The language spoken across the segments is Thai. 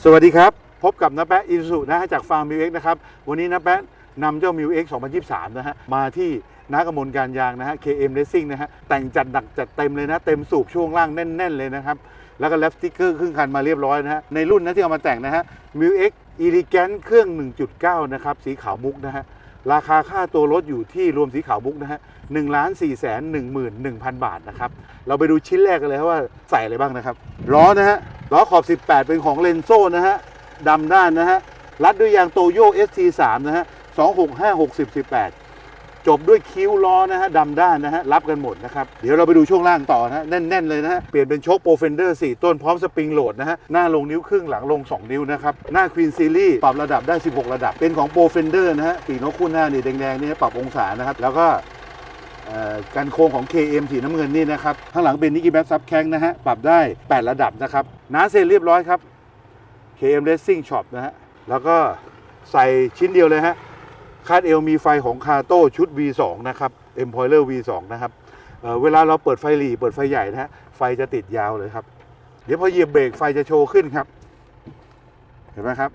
สวัสดีครับ พบกับน้าแปะอินสุนะฮะจากฟาร์มมิวเอ็กนะครับ วันนี้น้าแปะนำเจ้ามิวเอ็ก2023 นะฮะ มาที่นากมลการยางนะฮะ KM Racing นะฮะ แต่งจัดหนักจัดเต็มเลยนะ เต็มสูบช่วงล่างแน่น ๆ เลยนะครับ แล้วก็แลปสติกเกอร์ครึ่งคันมาเรียบร้อยนะฮะ ในรุ่นนะที่เอามาแต่งนะฮะมิวเอ็กอีริแกนเครื่อง 1.9 นะครับ สีขาวมุกนะฮะราคาค่าตัวรถอยู่ที่รวมสีขาวมุกนะฮะหนึ่งล้านสี่แสนหนึ่งหมื่นหนึ่งพันบาทนะครับ เราไปดูชิ้นแรกกันเลยว่าใส่อะไรบ้างนะครับ ล้อนะฮะ ล้อขอบ 18 เป็นของเลนโซ่นะฮะดำด้านนะฮะ รัดด้วยยางโตโย ST3 นะฮะ 26 5 60 18 จบด้วยคิ้วล้อนะฮะดำด้านนะฮะ รับกันหมดนะครับ เดี๋ยวเราไปดูช่วงล่างต่อนะฮะ แน่น ๆ เลยนะฮะ เปลี่ยนเป็นโชคโปรเฟนเดอร์4 ต้นพร้อมสปริงโหลดนะฮะ หน้าลงนิ้วครึ่งหลังลง 2 นิ้วนะครับ หน้าควีนซีรีส์ปรับระดับได้ 16 ระดับ เป็นของโปรเฟนเดอร์นะฮะปีนกคู่หน้านี่แดงๆนี่ปรับองศานะครับ แล้วก็ กันโค้งของ KM สีน้ำเงินนี่นะครับ ข้างหลังเป็นนิกกี้แบ็กซับแข้งนะฮะ ปรับได้ 8 ระดับนะครับน้าเซ็นเรียบร้อยครับ KM Racing Shop นะฮะ แล้วก็ใส่ชิ้นเดียวเลยฮะ คาดเอวมีไฟของคาโต้ชุด V2 นะครับ Empoiler V2 นะครับเเวลาเราเปิดไฟหลีเปิดไฟใหญ่นะฮะ ไฟจะติดยาวเลยครับ เดี๋ยวพอเหยียบเบรกไฟจะโชว์ขึ้นครับ เห็นไหมครับ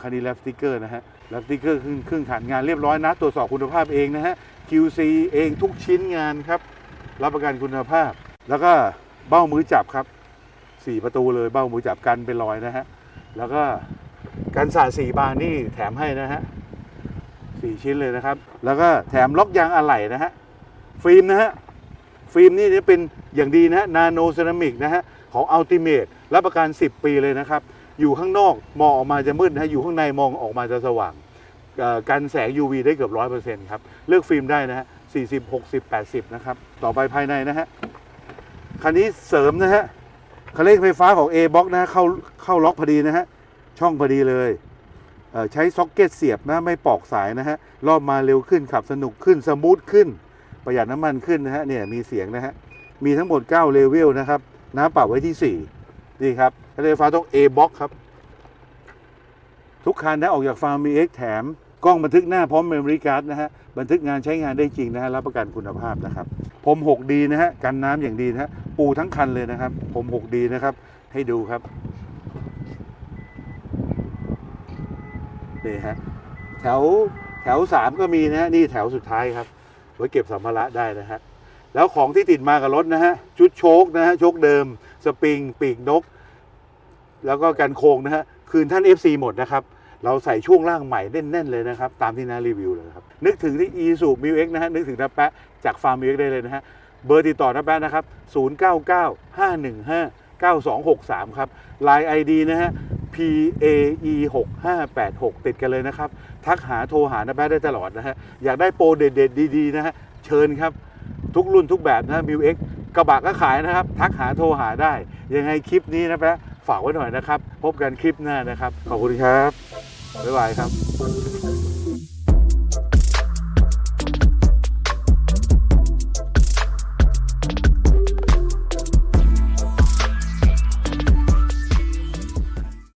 คันนี้แลปสติกเกอร์นะฮะ แลปสติกเกอร์ครึ่งครึ่งขันงานเรียบร้อยนะ ตรวจสอบคุณภาพเองนะฮะ QC เองทุกชิ้นงานครับ รับประกันคุณภาพ แล้วก็เบ้ามือจับครับสี่ประตูเลยเบ้ามือจับกันเป็นรอยนะฮะ แล้วก็กันสาดสี่บานนี่แถมให้นะฮะสี่ชิ้นเลยนะครับ แล้วก็แถมล็อกยางอะไหล่นะฮะ ฟิล์มนะฮะ ฟิล์มนี่เนี่ยเป็นอย่างดีนะฮะ นาโนเซรามิกนะฮะ ของอัลติเม e รับประกัน 10 ปีเลยนะครับ อยู่ข้างนอกมองออกมาจะมืดนะฮะอยู่ข้างในมองออกมาจะสว่างกันแสง UV ได้เกือบร้อยเปอร์เซ็นต์ครับ เลือกฟิล์มได้นะฮะ 40 60 80 นะครับ ต่อไปภายในนะฮะ คันนี้เสริมนะฮะคันเร่งไฟฟ้าของ A-Box นะฮะเข้าเข้าล็อกพอดีนะฮะ ช่องพอดีเลยเใช้ซ็อกเก็ตเสียบนะ ไม่ปอกสายนะฮะ รอบมาเร็วขึ้น ขับสนุกขึ้น สมูทขึ้น ประหยัดน้ำมันขึ้นนะฮะ เนี่ยมีเสียงนะฮะ มีทั้งหมด 9 เลเวลนะครับ น้ำปรับไว้ที่ 4 นี่ครับคันเร่งไฟฟ้าต้อง A-Box ครับ ทุกคันนะออกจากฟาร์มมีเอ็กแถม กล้องบันทึกหน้าพร้อมเมมโมรี่การ์ดนะฮะ บันทึกงานใช้งานได้จริงนะฮะ รับประกันคุณภาพนะครับ ผม6ดีนะฮะ กันน้ำอย่างดีนะฮะ ปูทั้งคันเลยนะครับ ผม6ดีนะครับ ให้ดูครับ นี่ฮะ แถวแถวสามก็มีนะฮะ นี่แถวสุดท้ายครับ ไว้เก็บสัมภาระได้นะฮะ แล้วของที่ติดมากับรถนะฮะ ชุดโชคนะฮะ โชคเดิม สปริง ปีกนก แล้วก็กันโค้งนะฮะ คืนท่าน FC หมดนะครับ เราใส่ช่วงล่างใหม่แน่นๆเลยนะครับ ตามที่น้ารีวิวเลยครับ นึกถึงที่ e s u m i u x นะฮะ นึกถึงน้าแปะจากฟาร์มมิวเอ็กได้เลยนะฮะ เบอร์ติดต่อน้าแปะนะครับ 099 515 9263 ครับ Line ID นะฮะ PAE 6586 ติดกันเลยนะครับ ทักหาโทรหาน้าแปะได้ตลอดนะฮะ อยากได้โปรเด็ดๆดีๆนะฮะ เชิญครับ ทุกรุ่นทุกแบบนะมิวเอ็ก กระบะก็ขายนะครับ ทักหาโทรหาได้ ยังไงคลิปนี้นะแปะฝากไว้หน่อยนะครับ พบกันคลิปหน้านะครับ ขอบคุณครับ บ๊ายบายครับ